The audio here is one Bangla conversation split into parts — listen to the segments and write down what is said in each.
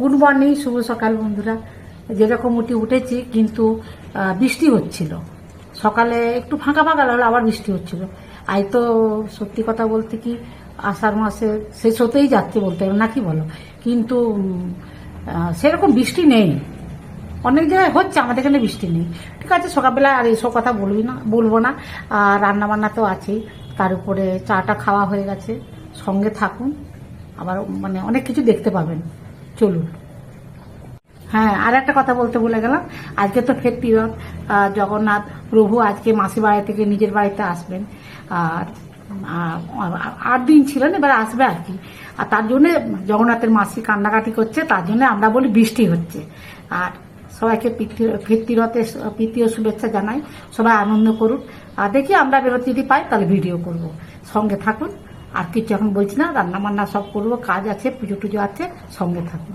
গুড মর্নিং, শুভ সকাল বন্ধুরা। যেরকম উঠে উঠেছি, কিন্তু বৃষ্টি হচ্ছিল। সকালে একটু ফাঁকা ফাঁকা লাগল, আবার বৃষ্টি হচ্ছিল। আজ তো সত্যি কথা বলতে কি, আষাঢ় মাসে শেষ হতেই যাচ্ছে বলতে হবে নাকি বলো? কিন্তু সেরকম বৃষ্টি নেই। অনেক জায়গায় হচ্ছে, আমাদের এখানে বৃষ্টি নেই। ঠিক আছে সকালবেলা আর এইসব কথা বলবি না, বলব না। আর রান্না বান্না তো আছেই। তার উপরে চাটা খাওয়া হয়ে গেছে। সঙ্গে থাকুন। আবার মানে অনেক কিছু দেখতে পাবেন। চলুন। হ্যাঁ আর একটা কথা বলতে ভুলে গেলাম। আজকে তো ফের তিরথ জগন্নাথ প্রভু আজকে মাসির বাড়ি থেকে নিজের বাড়িতে আসবেন। আর আট দিন ছিলেন, এবার আসবে আর কি। আর তার জন্য জগন্নাথের মাসি কান্নাকাটি করছে, তার জন্য আমরা বলি বৃষ্টি হচ্ছে। আর সবাইকে পিতৃরথের প্রীতীয় শুভেচ্ছা জানাই। সবাই আনন্দ করুন আর দেখি আমরা বেরোতে যদি পাই, তাহলে ভিডিও করব। সঙ্গে থাকুন। আর কিছু এখন বলছি না রান্না বান্না সব করব, কাজ আছে, পুজো টুজো আছে, সঙ্গে থাকুন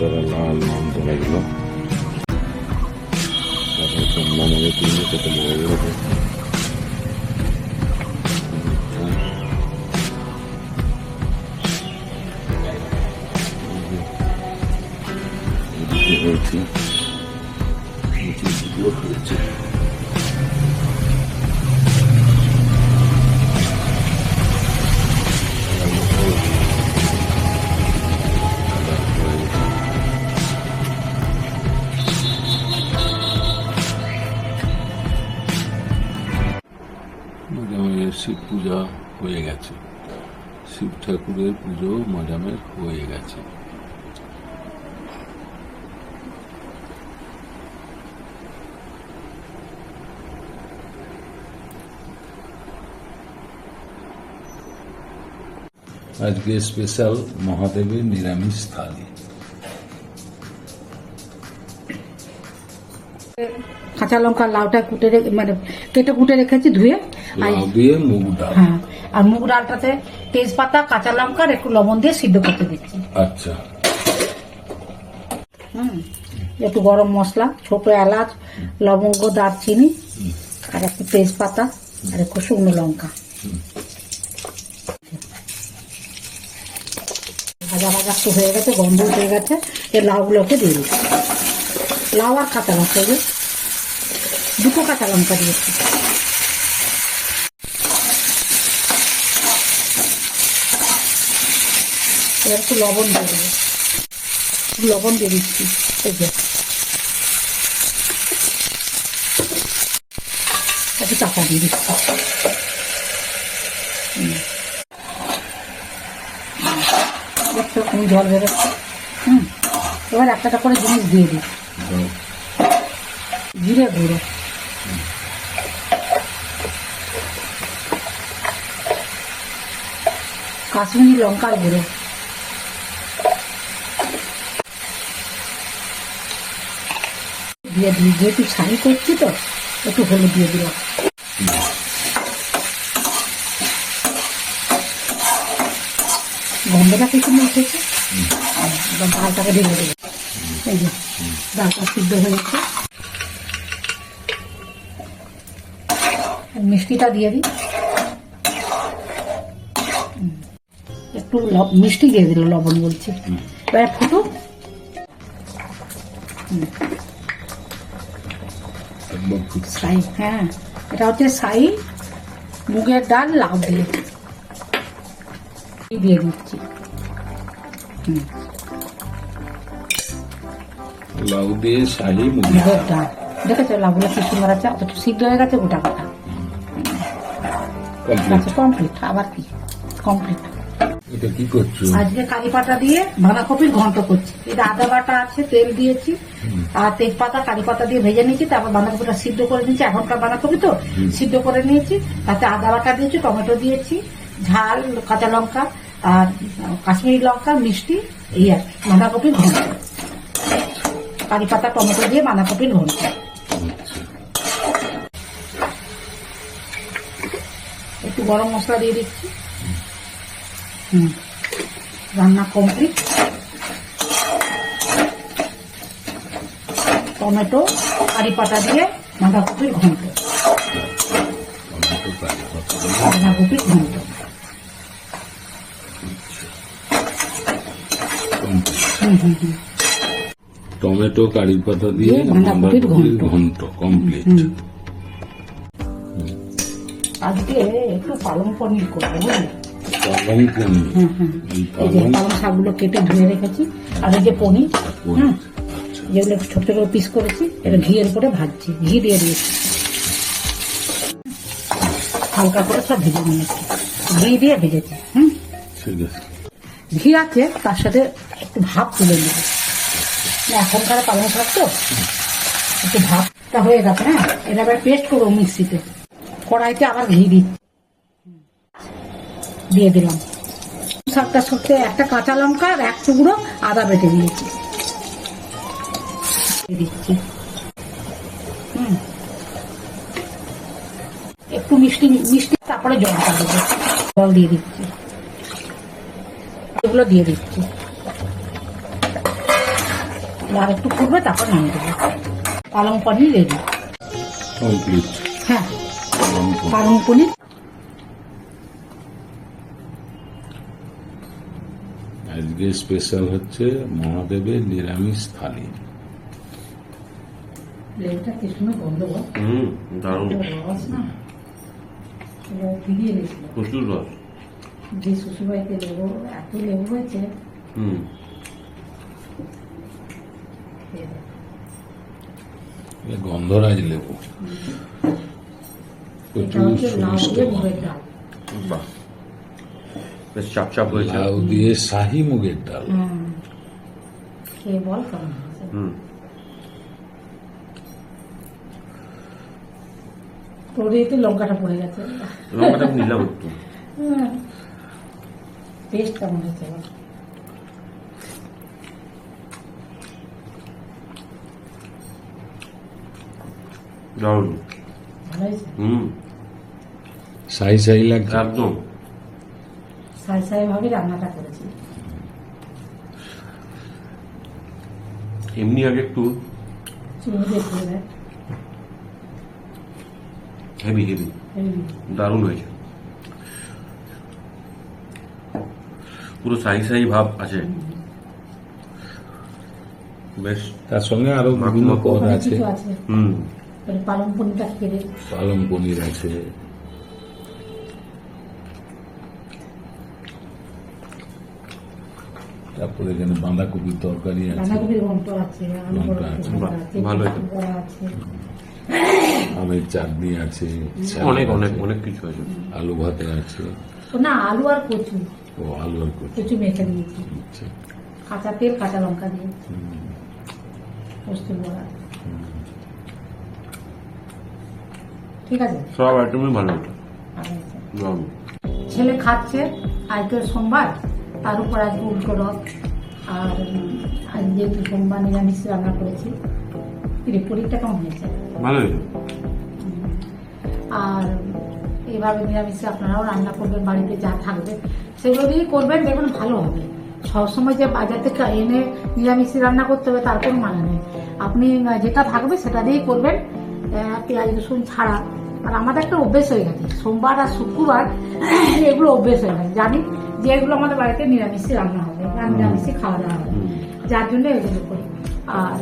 ಥರಲ್ಲ ಆಂದೋಲನಗಳು ನಮಗೆ ತಿಳಿದುಕೊಂಡು ಹೋಗಿರೋದು Thank you. পূজা হয়ে গেছে। শিব ঠাকুরের পুজো মাজামের হয়ে গেছে। আজকে স্পেশাল মহাদেবের নিরামিষ থালি। কাঁচা লঙ্কা লাউটা কুটে রেখে মানে কেটে কুটে রেখেছি ধুয়ে। আর দিয়ে মুগ ডাল। হ্যাঁ আর মুগ ডালটাতে তেজপাতা কাঁচা লঙ্কা আর একটু লবণ দিয়ে সিদ্ধ করতে দিচ্ছি। আচ্ছা। হুম একটু গরম মশলা ছোট এলাচ লবঙ্গ দারচিনি আর একটু তেজপাতা আর একটু শুকনো লঙ্কা। ভাজা ভাজা একটু হয়ে গেছে গন্ধ হয়ে গেছে এই লাউগুলোকে দিয়ে দিচ্ছি। লাউ আর কাঁচা লঙ্কা দিয়ে দুটো কাঁচা লঙ্কা দিয়েছি এবার একটু লবণ দিয়ে দেবো। লবণ দিয়ে দিচ্ছি এই যে। একটু চাপা দিয়ে দিচ্ছি। তুমি জল বেরোচ্ছে হুম। এবার একটা করে জিনিস দিয়ে দিই। জিরে গুঁড়ো। কাশ্মীরি লঙ্কার গুঁড়ো। দিয়ে দিই যেহেতু শাড়ি করছি তো একটু হলুদ দিয়ে দিলাম। গন্ধটা কি না উঠেছে ডালটাকে ঢেলে দেবো এই যে ডালটা সিদ্ধ হয়ে মিষ্টিটা দিয়ে দিই। একটু মিষ্টি দিয়ে দিল লবণ বলছি। এবার ফুটছে। সাই হ্যাঁ। এটা হচ্ছে সাই মুগের ডাল লাউ দিয়ে। দিয়ে দিচ্ছি। লাউ দিয়ে শাহি মুগের ডাল। দেখেছ লাউগুলো কি সুন্দর আছে? অত সিদ্ধ হয়ে গেছে গোটা গোটা কমপ্লিট আচ্ছা কমপ্লিট আবার কি? কমপ্লিট এটা কি করছ? আজকে কারি পাতা দিয়ে বাঁধাকপির ঘন্ট করছি। এটা আদা বাটা আছে তেল দিয়েছি আর তেজপাতা কারি পাতা দিয়ে ভেজে নিয়েছি তারপর বাঁধাকপিটা সিদ্ধ করে নিয়েছি এখনকার বাঁধাকপি তো সিদ্ধ করে নিয়েছি তাতে আদা বাটা দিয়েছি টমেটো দিয়েছি ঝাল কাঁচা লঙ্কা আর কাশ্মীরি লঙ্কা মিষ্টি এই আর বাঁধাকপির ঘন্ট। কারি পাতা টমেটো দিয়ে বাঁধাকপির ঘন্ট আচ্ছা একটু গরম মশলা দিয়ে দিচ্ছি। হুম রান্না কমপ্লিট টমেটো কারি পাতা দিয়ে বাঁধাকপির ঘন্ট। বাঁধাকপির ঘন্ট। টমেটো কারি পাতা দিয়ে বাঁধাকপির ঘন্ট। কমপ্লিট। আজকে একটু পালং পনির করব বুঝলি পালং পনির। হুম হুম। এই যে পালং শাকগুলো কেটে ধুয়ে রেখেছি। আর এই যে পনির আচ্ছা। যেগুলো ছোট ছোট পিস করেছি এটা ঘিয়ের উপরে ভাজছি ঘি দিয়ে দিয়েছি। হালকা করে সব ভেজে নিয়েছি ঘি দিয়ে ভেজেছি হুম। আছে। ঘি আছে তার সাথে একটু ভাপ তুলে নেব। এখনকার পালং শাক তো একটু ভাপটা হয়ে গেছে হ্যাঁ। এটা এবার পেস্ট করব মিক্সিতে। কড়াইতে আবার ঘি দিই দিয়ে দিলাম। শাকটার সাথে একটা কাঁচা লঙ্কা আর এক টুকরো আদা বেটে দিয়েছি। দিয়ে দিচ্ছি। একটু মিষ্টি মিষ্টি তারপরে জলটা দেবো। জল দিয়ে দিচ্ছি। এগুলো দিয়ে দিচ্ছি। আর একটু ফুটবে তারপর নামিয়ে দেবো। পালং পনির রেডি। হ্যাঁ। পালং পনির আজকে স্পেশাল হচ্ছে মহাদেবের নিরামিষ থালি। লেবুটা কি সুন্দর গন্ধ গো। হুম দারুণ। রস না? ফিরিয়ে গেছিল প্রচুর রস যে শ্বশুরবাড়িতে লেবু এত লেবু হয়েছে। হুম। খেয়ে দেখ। এ গন্ধরাজ লেবু। বাহ বেশ চাপ চাপ হয়েছে লাউ দিয়ে শাহি মুগের ডাল হুম। লঙ্কাটা পড়ে গেছে লঙ্কাটা নিলাম একটু টেস্ট কেমন হয়েছে দারুণ ভালো হয়েছে হুম। শাহি শাহি লাগছে। একদম। সাই সাই ভাবে রান্নাটা করেছি। এমনি আগে একটু। চিনি দিয়ে হেভি হেভি দারুণ হয়েছে। পুরো সাই সাই ভাব আছে। বেশ তার সঙ্গে আরও বিভিন্ন। পদ আছে। হুম। পালং দেখ। পালং পনির আছে। তারপরে এখানে বাঁধাকপির তরকারি আছে। বাঁধাকপির ঘন্ট আছে আলু বড়া আছে, আছে ভালো আছে। আমের চাটনি আছে অনেক অনেক অনেক কিছু আছে। আলু ভাতে আছে। না আলু আর কচু। ও আলু আর কচু। কচু মেখে দিয়েছি। আচ্ছা। কাঁচা তেল কাঁচা লঙ্কা দিয়ে। বড়া। ঠিক আছে? সব আইটেমই ভালো। দারুণ। ছেলে খাচ্ছে আজকে সোমবার তার উপর আজকে উল্টো রস আর আজ যেহেতু সোমবার নিরামিষ রান্না করেছি কিরে পরীরটা কেমন হয়েছে? ভালো আর এইভাবে নিরামিষে আপনারাও রান্না করবেন বাড়িতে যা থাকবে সেগুলো দিয়েই করবেন দেখবেন ভালো হবে। সবসময় যে বাজার থেকে এনে নিরামিষ রান্না করতে হবে তার কোনো মানে নেই। আপনি যেটা থাকবে সেটা দিয়েই করবেন। পেঁয়াজ রসুন ছাড়া। আর আমাদের একটা অভ্যেস হয়ে গেছে। সোমবার আর শুক্রবার এগুলো অভ্যেস হয়ে গেছে। জানি যে এগুলো আমাদের বাড়িতে নিরামিষই রান্না হবে আর নিরামিষই খাওয়া দাওয়া হবে যার জন্য এগুলো করি। আর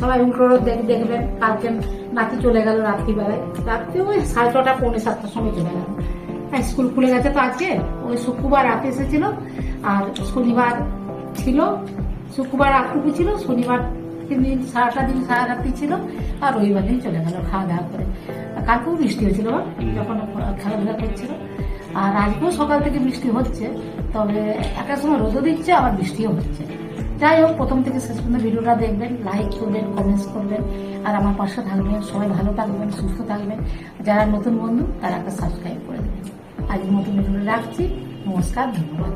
সবাই উল্টো দেখ দেখবেন কালকে নাতি চলে গেল রাত্রিবেলায়। রাত্রি ওই সাড়ে ছটা পৌনে সাতটার সময় চলে গেল। আর স্কুল খুলে গেছে তো আজকে। ওই শুক্রবার রাতে এসেছিল। আর শনিবার ছিল শুক্রবার রাতটুকু ছিল শনিবার তিন দিন সারাটা দিন সারা রাত্রি ছিল। আর রবিবার দিন চলে গেল খাওয়া দাওয়া করে। কালকেও বৃষ্টি হয়েছিল যখন খেলাধুলা করছিল। আর আজকেও সকাল থেকে বৃষ্টি হচ্ছে তবে একটা সময় রোদও দিচ্ছে আবার বৃষ্টিও হচ্ছে। যাই হোক প্রথম থেকে শেষ পর্যন্ত ভিডিওটা দেখবেন লাইক করবেন কমেন্টস করবেন আর আমার পাশে থাকবেন সবাই ভালো থাকবেন সুস্থ থাকবেন। যারা নতুন বন্ধু তারা একটা সাবস্ক্রাইব করে দেবেন। আজকের মতো ভিডিওটা রাখছি নমস্কার ধন্যবাদ।